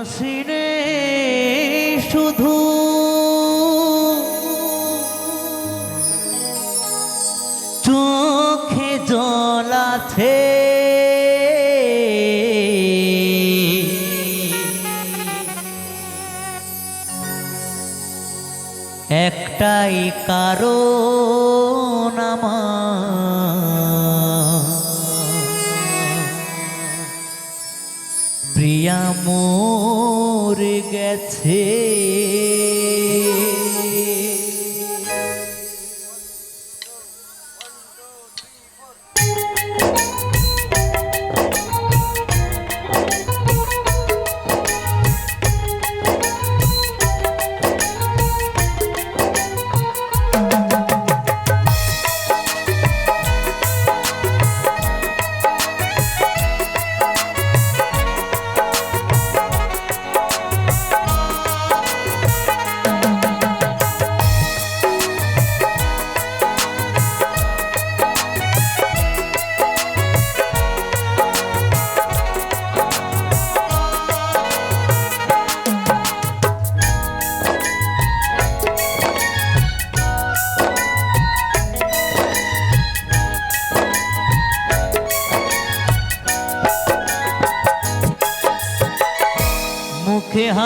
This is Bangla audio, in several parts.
হাসি রে শুধু। চোখে জল আছে। একটাই কারণ আমার। প্রিয়া মোর গেছে।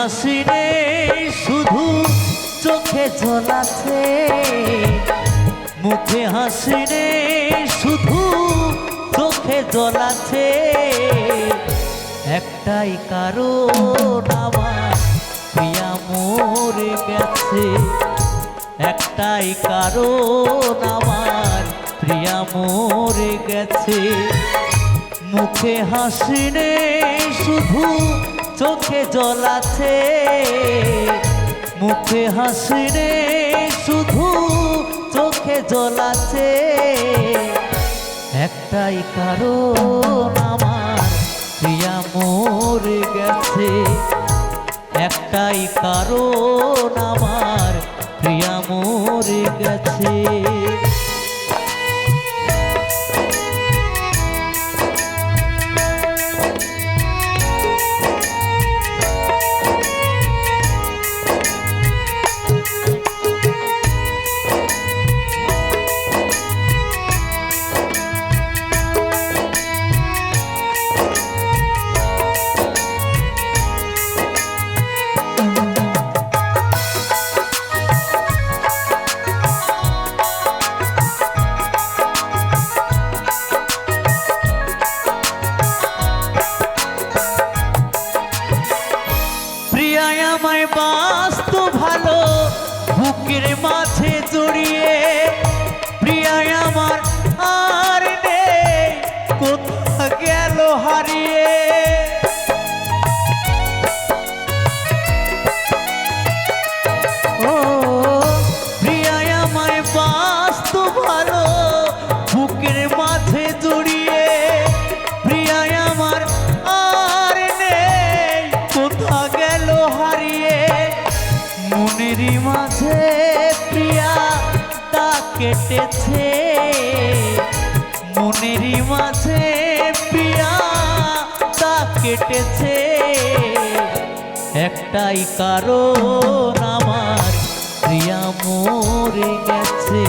হাসি শুধু চোখে ঝোলাছে মুখে হাসি শুধু চোখে জ্বলাছে একটাই কারণ আমার প্রিয়া মরে গেছে। একটাই কারণ আমার প্রিয়া মরে গেছে। মুখে হাসি শুধু চোখে জল আছে, মুখে হাসি রে, শুধু চোখে জল আছে। একটাই কারণ আমার প্রিয়া মরে গেছে। একটাই কারণ আমার প্রিয়া মরে গেছে। ভালো বুকের মাঝে কেটেছে। মনেরই মাঝে প্রিয়া তা কেটেছে। একটাই কারণ আমার প্রিয়া মরে গেছে।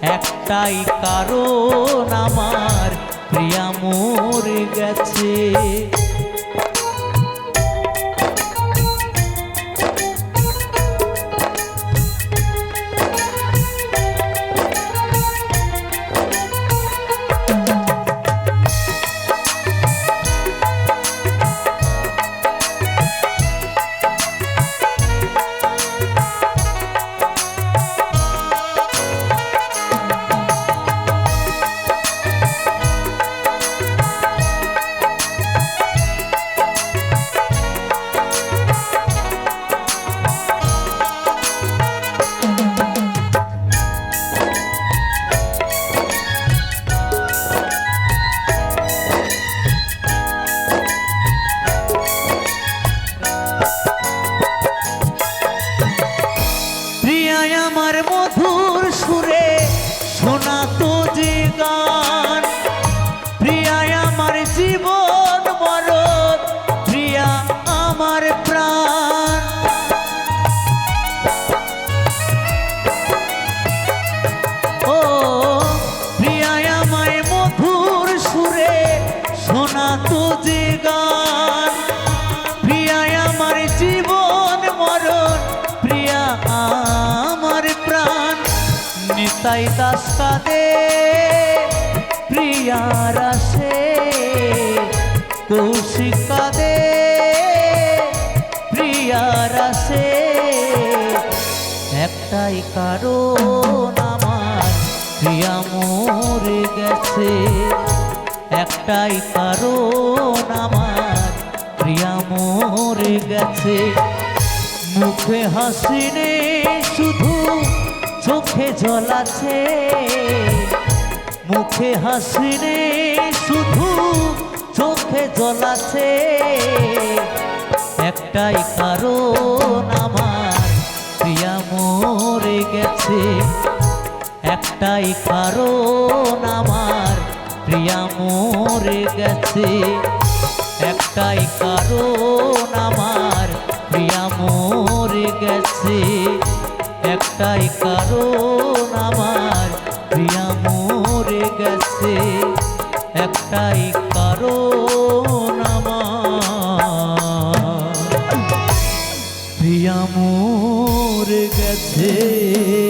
একটাই কারণ আমার প্রিয়া মরে গেছে। মতো যে আমার জীবন মরণ, প্রিয়া আমার প্রাণ। নিতাই দাস কাদে, প্রিয়ার আসে। কৌশিক কাদে, প্রিয়ার আসে। একটাই কারণ আমার, প্রিয়া মরে গেছে। একটাই কারণ আমার, প্রিয়া মরে গেছে। মুখে হাসি নেই, শুধু চোখে জল আছে। মুখে হাসি নেই, শুধু চোখে জল আছে। একটাই কারণ আমার, প্রিয়া মরে গেছে। একটাই কারণ আমার প্রিয়া মরে গেছে। একটাই কারণ আমার, প্রিয়া মরে গেছে। একটাই কারণ আমার, প্রিয়া মরে গেছে। একটাই কারণ আমার, প্রিয়া মরে গেছে।